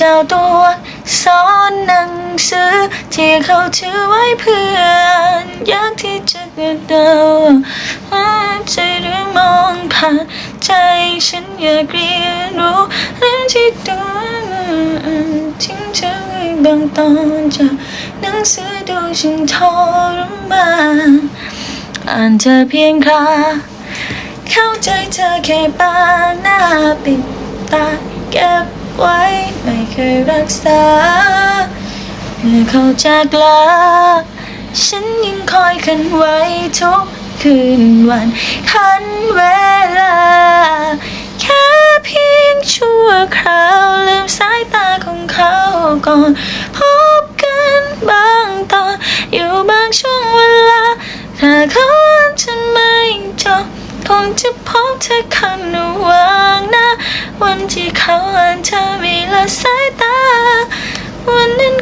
เจ้าตัวสอนหนังสือที่เขาถือไว้เพื่อนอยากที่จะกระเดาว่าใจหรือมองผ่านใจฉันอยากเรียนรู้เรื่องที่ตัวทิ้งเธอไว้บางตอนจากหนังสือดูฉันทรมานอ่านเธอเพียงคราเข้าใจเธอแค่ปาหน้าปิดตาเก็บ ไว้ ไม่เคยรักษาเมื่อเขาจากลา ฉันยังคอยคันไว้ทุกคืนวันคันเวลา แค่เพียงชั่วคราวลืมสายตาของเขาก่อน พบกันบางตอนอยู่บางช่วงเวลา ถ้าเขาอ่านฉันไม่จบคงจะพบเธอคันวางน วันที่เขาอ่านเธอมีละสายตา วันนั้น